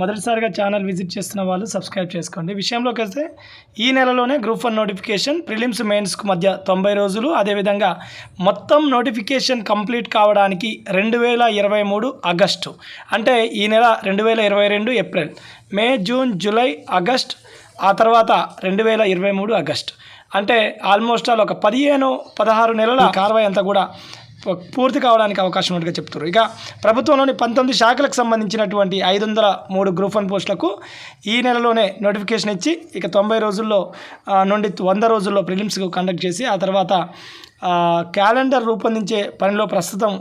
మొదటిసారిగా channel visit చేస్తున్న వాళ్ళు సబ్స్క్రైబ్ చేసుకోండి. విషయంలోకి వస్తే ఈ నెలలోనే గ్రూప్ వన్ నోటిఫికేషన్ ప్రిలిమ్స్ మెయిన్స్కు మధ్య తొంభై రోజులు. అదేవిధంగా మొత్తం నోటిఫికేషన్ కంప్లీట్ కావడానికి రెండు వేల ఇరవై మూడు ఆగస్టు అంటే ఈ నెల రెండు వేల ఇరవై రెండు April May June July August ఆ తర్వాత రెండు వేల ఇరవై మూడు ఆగస్ట్. అంటే ఆల్మోస్ట్ ఆల్ ఒక పదిహేను పదహారు నెలల కార్వాయి అంతా కూడా పూర్తి కావడానికి అవకాశం ఉన్నట్టుగా చెప్తారు ఇక ప్రభుత్వంలోని పంతొమ్మిది శాఖలకు సంబంధించినటువంటి ఐదు వందల మూడు గ్రూప్ వన్ పోస్టులకు ఈ నెలలోనే నోటిఫికేషన్ ఇచ్చి ఇక తొంభై రోజుల్లో నుండి వంద రోజుల్లో ప్రిలిమ్స్ కండక్ట్ చేసి ఆ తర్వాత క్యాలెండర్ రూపొందించే పనిలో ప్రస్తుతం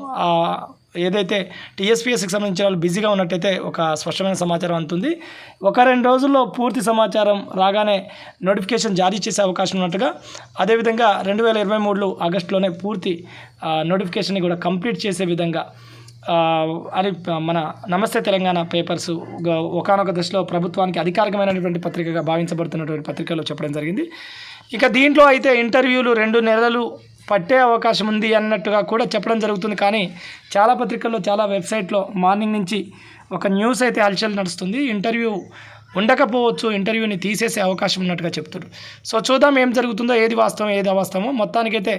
ఏదైతే టీఎస్పీఎస్కి సంబంధించిన వాళ్ళు బిజీగా ఉన్నట్టయితే ఒక స్పష్టమైన సమాచారం అందుతుంది. ఒక రెండు రోజుల్లో పూర్తి సమాచారం రాగానే నోటిఫికేషన్ జారీ చేసే అవకాశం ఉన్నట్టుగా అదేవిధంగా రెండు వేల ఇరవై మూడులో ఆగస్టులోనే పూర్తి నోటిఫికేషన్ని కూడా కంప్లీట్ చేసే విధంగా అని మన నమస్తే తెలంగాణ పేపర్స్ ఒకనొక దశలో ప్రభుత్వానికి అధికారికమైనటువంటి పత్రికగా భావించబడుతున్నటువంటి పత్రికలో చెప్పడం జరిగింది. ఇక దీంట్లో అయితే ఇంటర్వ్యూలు రెండు నెలలు పట్టే అవకాశం ఉంది అన్నట్టుగా కూడా చెప్పడం జరుగుతుంది. కానీ చాలా పత్రికల్లో చాలా వెబ్సైట్లో మార్నింగ్ నుంచి ఒక న్యూస్ అయితే హల్చల్ నడుస్తుంది. ఇంటర్వ్యూ ఉండకపోవచ్చు ఇంటర్వ్యూని తీసేసే అవకాశం ఉన్నట్టుగా చెప్తున్నారు. సో చూద్దాం ఏం జరుగుతుందో ఏది వాస్తవం ఏది అవాస్తవం మొత్తానికైతే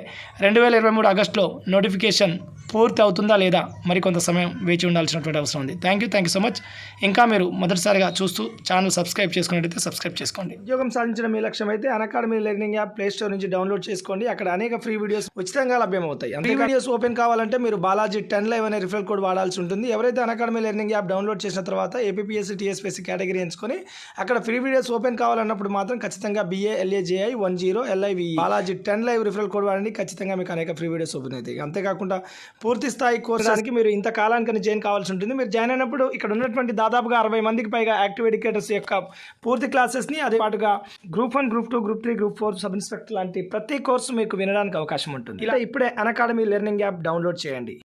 రెండు వేల ఇరవై మూడు ఆగస్టులో నోటిఫికేషన్ పూర్తి అవుతుందా లేదా మరికొంత సమయం వేచి ఉండాల్సినటువంటి అవసరం ఉంది. Thank you thank you so much ఇంకా మీరు మొదటిసారిగా చూస్తూ ఛానల్ సబ్స్క్రైబ్ చేసుకున్నట్టయితే సబ్స్క్రైబ్ చేసుకోండి. ఉద్యోగం సాధించడం మీ లక్ష్యం అయితే academy learning app play store నుంచి డౌన్లోడ్ చేసుకోండి. అక్కడ అనేక ఫ్రీ వీడియోస్ ఉచితంగా లభ్యమవుతాయి. ఫ్రీ వీడియోస్ ఓపెన్ కావాలంటే మీరు బాలాజీ టెన్ లైవ్ అనే రిఫరల్ కోడ్ వాడాల్సి ఉంటుంది. ఎవరైతే అకాడమీ లెర్నింగ్ యాప్ డౌన్లోడ్ చేసిన తర్వాత ఏపీఎస్సీ టీఎస్పీఎస్సీ కేటగిరీ ఎంచుకొని అక్కడ ఫ్రీ వీడియోస్ ఓపెన్ కావాలన్నప్పుడు మాత్రం ఖచ్చితంగా B A L A J I one zero L I V Balaji ten live referral code వాడండి. ఖచ్చితంగా మీకు అనేక ఫ్రీ వీడియోస్ ఓపెన్ అవుతాయి. అంతేకాకుండా పూర్తి స్థాయి కోర్సానికి మీరు ఇంత కాలానికి జాయిన్ కావాల్సి ఉంటుంది. మీరు జాయిన్ అయినప్పుడు ఇక్కడ ఉన్నటువంటి దాదాపుగా అరవై మందికి పైగా యాక్టివ్ ఎడ్యుకేటర్స్ యొక్క పూర్తి క్లాసెస్ని అదే పాటుగా group one group two group three group four sub inspector లాంటి ప్రతి కోర్సు మీకు వినడానికి అవకాశం ఉంటుంది. ఇలా ఇప్పుడే అకాడమీ లెర్నింగ్ యాప్ డౌన్లోడ్ చేయండి.